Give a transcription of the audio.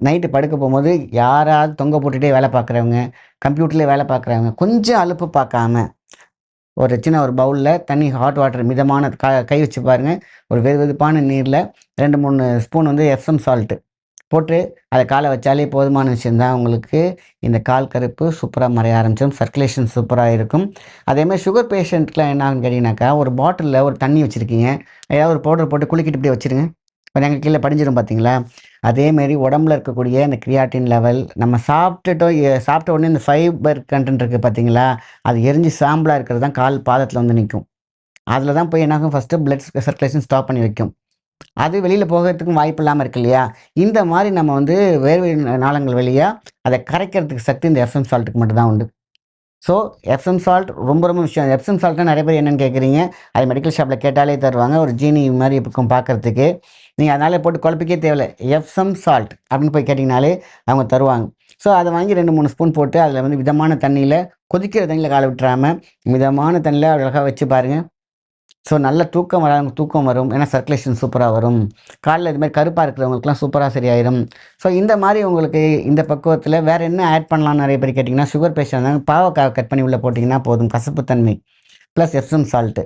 Night படுக்க போகும்போது யாராவது தொங்க போட்டுகிட்டே வேலை பார்க்குறவங்க கம்ப்யூட்டர்லேயே வேலை பார்க்குறவங்க கொஞ்சம் அலுப்பு பார்க்காம ஒரு சின்ன ஒரு பவுலில் தண்ணி ஹாட் வாட்டர் மிதமான க கை வச்சு பாருங்கள் ஒரு வெது வெதுப்பான நீரில் ரெண்டு மூணு ஸ்பூன் வந்து எஃப்எம் சால்ட்டு போட்டு அதை காலை வச்சாலே போதுமான விஷயந்தான் உங்களுக்கு இந்த கால் கருப்பு சூப்பராக மறைய ஆரம்பிச்சிடும். சர்க்குலேஷன் சூப்பராக இருக்கும். அதேமாதிரி சுகர் பேஷண்ட்க்குலாம் என்ன ஆகுன்னு கேட்டிங்கனாக்கா ஒரு பாட்டிலில் ஒரு தண்ணி வச்சுருக்கீங்க. ஏதாவது ஒரு பவுடர் போட்டு குளிக்கிட்டு இப்படி வச்சுருங்க. இப்போ நாங்கள் கீழே படிஞ்சிடும் பார்த்தீங்களா அதேமாரி உடம்புல இருக்கக்கூடிய இந்த கிரியாட்டின் லெவல் நம்ம சாப்பிட்டுட்டோ சாப்பிட்ட உடனே இந்த ஃபைபர் கண்டென்ட் இருக்குது பார்த்தீங்களா அது எரிஞ்சு சாம்பலாக இருக்கிறது தான் கால் பாதத்தில் வந்து நிற்கும் அதில் தான் போய் என்னாகும்? ஃபஸ்ட்டு பிளட் சர்க்குலேஷன் ஸ்டாப் பண்ணி வைக்கும். அது வெளியில் போகிறதுக்கும் வாய்ப்பு இல்லாமல் இருக்கு இல்லையா? இந்த மாதிரி நம்ம வந்து வேர்வை நாளங்கள் வழியாக அதை கரைக்கிறதுக்கு சக்தி இந்த எஃப்எம் சால்ட்டுக்கு மட்டும் தான் உண்டு. ஸோ எப்சம் சால்ட் ரொம்ப ரொம்ப விஷயம். எப்சம் சால்ட்னா நிறைய பேர் என்னென்னு கேட்குறீங்க. அது மெடிக்கல் ஷாப்பில் கேட்டாலே தருவாங்க. ஒரு ஜீனி மாதிரி இருக்கும் பார்க்குறதுக்கு. நீங்கள் அதனால் போட்டு குழப்பிக்கே தேவையில்ல. எப்சம் சால்ட் அப்படின்னு போய் கேட்டிங்கனாலே அவங்க தருவாங்க. ஸோ அதை வாங்கி ரெண்டு மூணு ஸ்பூன் போட்டு அதில் வந்து மிதமான தண்ணியில் கொதிக்கிற தண்ணியில் காலை விட்டுறாமல் மிதமான தண்ணியில் அழகாக வச்சு பாருங்கள் ஸோ நல்ல தூக்கம் வராங்க தூக்கம் வரும் ஏன்னா சர்க்குலேஷன் சூப்பராக வரும். காலில் இதுமாதிரி கருப்பாக இருக்கிறவங்களுக்குலாம் சூப்பராக சரியாயிடும் ஸோ இந்த மாதிரி உங்களுக்கு இந்த பக்குவத்தில் வேறு என்ன ஆட் பண்ணலாம்னு நிறைய பேர் கேட்டிங்கன்னா சுகர் பேஷண்ட் பாவக்காய் கட் பண்ணி உள்ளே போட்டிங்கன்னா போதும் கசப்புத்தன்மை ப்ளஸ் எப்சம் சால்ட்டு